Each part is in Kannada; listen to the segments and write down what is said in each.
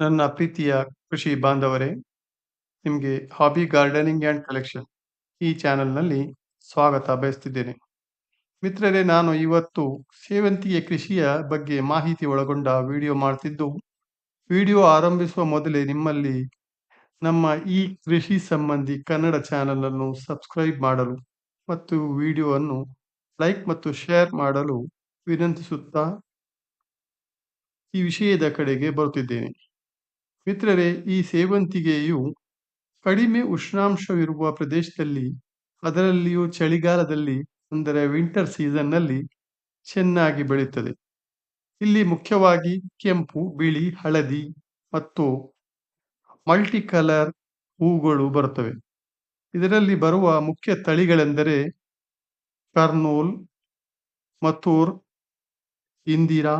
ನನ್ನ ಪ್ರೀತಿಯ ಕೃಷಿ ಬಾಂಧವರೇ, ನಿಮಗೆ ಹಾಬಿ ಗಾರ್ಡನಿಂಗ್ ಆ್ಯಂಡ್ ಕಲೆಕ್ಷನ್ ಈ ಚಾನೆಲ್ನಲ್ಲಿ ಸ್ವಾಗತ ಬಯಸ್ತಿದ್ದೇನೆ. ಮಿತ್ರರೇ, ನಾನು ಇವತ್ತು ಸೇವಂತಿಗೆ ಕೃಷಿಯ ಬಗ್ಗೆ ಮಾಹಿತಿ ಒಳಗೊಂಡ ವಿಡಿಯೋ ಮಾಡ್ತಿದ್ದು, ವಿಡಿಯೋ ಆರಂಭಿಸುವ ಮೊದಲೇ ನಿಮ್ಮಲ್ಲಿ ನಮ್ಮ ಈ ಕೃಷಿ ಸಂಬಂಧಿ ಕನ್ನಡ ಚಾನೆಲ್ ಅನ್ನು ಸಬ್ಸ್ಕ್ರೈಬ್ ಮಾಡಲು ಮತ್ತು ವಿಡಿಯೋವನ್ನು ಲೈಕ್ ಮತ್ತು ಶೇರ್ ಮಾಡಲು ವಿನಂತಿಸುತ್ತಾ ಈ ವಿಷಯದ ಕಡೆಗೆ ಬರುತ್ತಿದ್ದೇನೆ. ಮಿತ್ರರೇ, ಈ ಸೇವಂತಿಗೆಯು ಕಡಿಮೆ ಉಷ್ಣಾಂಶವಿರುವ ಪ್ರದೇಶದಲ್ಲಿ, ಅದರಲ್ಲಿಯೂ ಚಳಿಗಾಲದಲ್ಲಿ, ಅಂದರೆ ವಿಂಟರ್ ಸೀಸನ್ನಲ್ಲಿ ಚೆನ್ನಾಗಿ ಬೆಳೆಯುತ್ತದೆ. ಇಲ್ಲಿ ಮುಖ್ಯವಾಗಿ ಕೆಂಪು, ಬಿಳಿ, ಹಳದಿ ಮತ್ತು ಮಲ್ಟಿ ಕಲರ್ ಹೂಗಳು ಬರುತ್ತವೆ. ಇದರಲ್ಲಿ ಬರುವ ಮುಖ್ಯ ತಳಿಗಳೆಂದರೆ ಕರ್ನೂಲ್, ಮಥೂರ್, ಇಂದಿರಾ,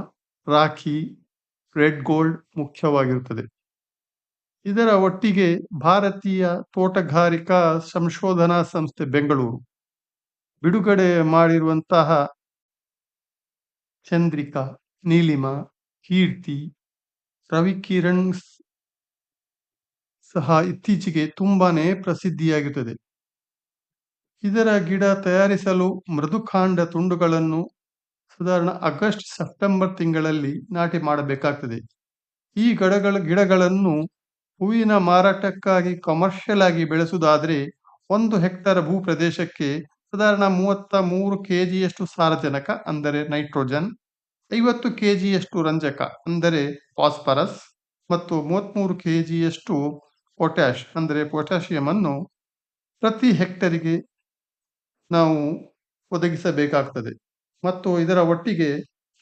ರಾಖಿ, ರೆಡ್ ಗೋಲ್ಡ್ ಮುಖ್ಯವಾಗಿರುತ್ತದೆ. ಇದರ ಒಟ್ಟಿಗೆ ಭಾರತೀಯ ತೋಟಗಾರಿಕಾ ಸಂಶೋಧನಾ ಸಂಸ್ಥೆ ಬೆಂಗಳೂರು ಬಿಡುಗಡೆ ಮಾಡಿರುವಂತಹ ಚಂದ್ರಿಕಾ, ನೀಲಿಮಾ, ಕೀರ್ತಿ, ರವಿಕಿರಣ್ ಸಹ ಇತ್ತೀಚೆಗೆ ತುಂಬಾನೇ ಪ್ರಸಿದ್ಧಿಯಾಗುತ್ತದೆ ಇದರ ಗಿಡ ತಯಾರಿಸಲು ಮೃದುಕಾಂಡ ತುಂಡುಗಳನ್ನು ಸಾಧಾರಣ ಆಗಸ್ಟ್, ಸೆಪ್ಟೆಂಬರ್ ತಿಂಗಳಲ್ಲಿ ನಾಟಿ ಮಾಡಬೇಕಾಗ್ತದೆ. ಈ ಗಡಗಳ ಗಿಡಗಳನ್ನು ಹೂವಿನ ಮಾರಾಟಕ್ಕಾಗಿ ಕಮರ್ಷಿಯಲ್ ಆಗಿ ಬೆಳೆಸುವುದಾದರೆ ಒಂದು ಹೆಕ್ಟರ್ ಭೂ ಪ್ರದೇಶಕ್ಕೆ ಸಾಧಾರಣ ಮೂವತ್ತ ಮೂರು ಕೆ ಜಿಯಷ್ಟು ಸಾರಜನಕ, ಅಂದರೆ ನೈಟ್ರೋಜನ್ ಐವತ್ತು ಕೆ ಜಿಯಷ್ಟು ರಂಜಕ, ಅಂದರೆ ಫಾಸ್ಫರಸ್ ಮತ್ತು ಮೂವತ್ತ್ಮೂರು ಕೆ ಜಿಯಷ್ಟು ಪೊಟ್ಯಾಶ್ ಅಂದರೆ ಪೊಟ್ಯಾಷಿಯಂ ಅನ್ನು ಪ್ರತಿ ಹೆಕ್ಟರಿಗೆ ನಾವು ಒದಗಿಸಬೇಕಾಗ್ತದೆ. ಮತ್ತು ಇದರ ಒಟ್ಟಿಗೆ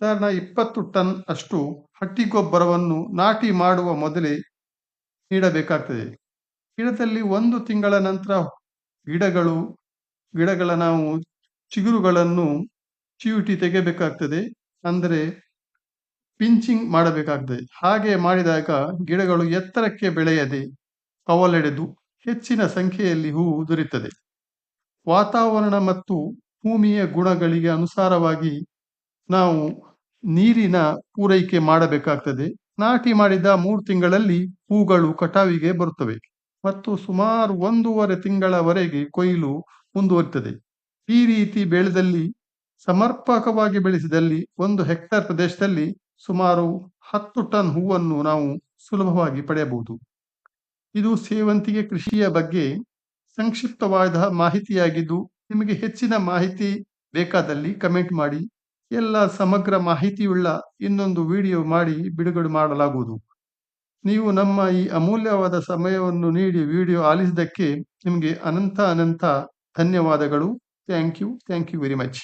ಸಾಧಾರಣ ಇಪ್ಪತ್ತು ಟನ್ ಅಷ್ಟು ಹಟ್ಟಿ ಗೊಬ್ಬರವನ್ನು ನಾಟಿ ಮಾಡುವ ಮೊದಲೇ ನೀಡಬೇಕಾಗ್ತದೆ ಗಿಡದಲ್ಲಿ ಒಂದು ತಿಂಗಳ ನಂತರ ಗಿಡಗಳು, ಗಿಡಗಳ ನಾವು ಚಿಗುರುಗಳನ್ನು ಚಿವುಟಿ ತೆಗೆಯಬೇಕಾಗ್ತದೆ. ಅಂದರೆ ಪಿಂಚಿಂಗ್ ಮಾಡಬೇಕಾಗ್ತದೆ. ಹಾಗೆ ಮಾಡಿದಾಗ ಗಿಡಗಳು ಎತ್ತರಕ್ಕೆ ಬೆಳೆಯದೆ ಕವಲೆಡೆದು ಹೆಚ್ಚಿನ ಸಂಖ್ಯೆಯಲ್ಲಿ ಹೂ ದೊರೆಯುತ್ತದೆ. ವಾತಾವರಣ ಮತ್ತು ಭೂಮಿಯ ಗುಣಗಳಿಗೆ ಅನುಸಾರವಾಗಿ ನಾವು ನೀರಿನ ಪೂರೈಕೆ ಮಾಡಬೇಕಾಗ್ತದೆ. ನಾಟಿ ಮಾಡಿದ ಮೂರು ತಿಂಗಳಲ್ಲಿ ಹೂಗಳು ಕಟಾವಿಗೆ ಬರುತ್ತವೆ. ಮತ್ತು ಸುಮಾರು ಒಂದೂವರೆ ತಿಂಗಳವರೆಗೆ ಕೊಯ್ಲು ಮುಂದುವರಿತದೆ. ಈ ರೀತಿ ಬೆಳೆದಲ್ಲಿ, ಸಮರ್ಪಕವಾಗಿ ಬೆಳೆಸಿದಲ್ಲಿ ಒಂದು ಹೆಕ್ಟರ್ ಪ್ರದೇಶದಲ್ಲಿ ಸುಮಾರು ಹತ್ತು ಟನ್ ಹೂವನ್ನು ನಾವು ಸುಲಭವಾಗಿ ಪಡೆಯಬಹುದು. ಇದು ಸೇವಂತಿಗೆ ಕೃಷಿಯ ಬಗ್ಗೆ ಸಂಕ್ಷಿಪ್ತವಾದ ಮಾಹಿತಿಯಾಗಿದ್ದು, ನಿಮಗೆ ಹೆಚ್ಚಿನ ಮಾಹಿತಿ ಬೇಕಾದಲ್ಲಿ ಕಮೆಂಟ್ ಮಾಡಿ. ಎಲ್ಲ ಸಮಗ್ರ ಮಾಹಿತಿಯುಳ್ಳ ಇನ್ನೊಂದು ವಿಡಿಯೋ ಮಾಡಿ ಬಿಡುಗಡೆ ಮಾಡಲಾಗುವುದು. ನೀವು ನಮ್ಮ ಈ ಅಮೂಲ್ಯವಾದ ಸಮಯವನ್ನು ನೀಡಿ ವಿಡಿಯೋ ಆಲಿಸಿದ್ದಕ್ಕೆ ನಿಮಗೆ ಅನಂತ ಅನಂತ ಧನ್ಯವಾದಗಳು. Thank you. Thank you very much.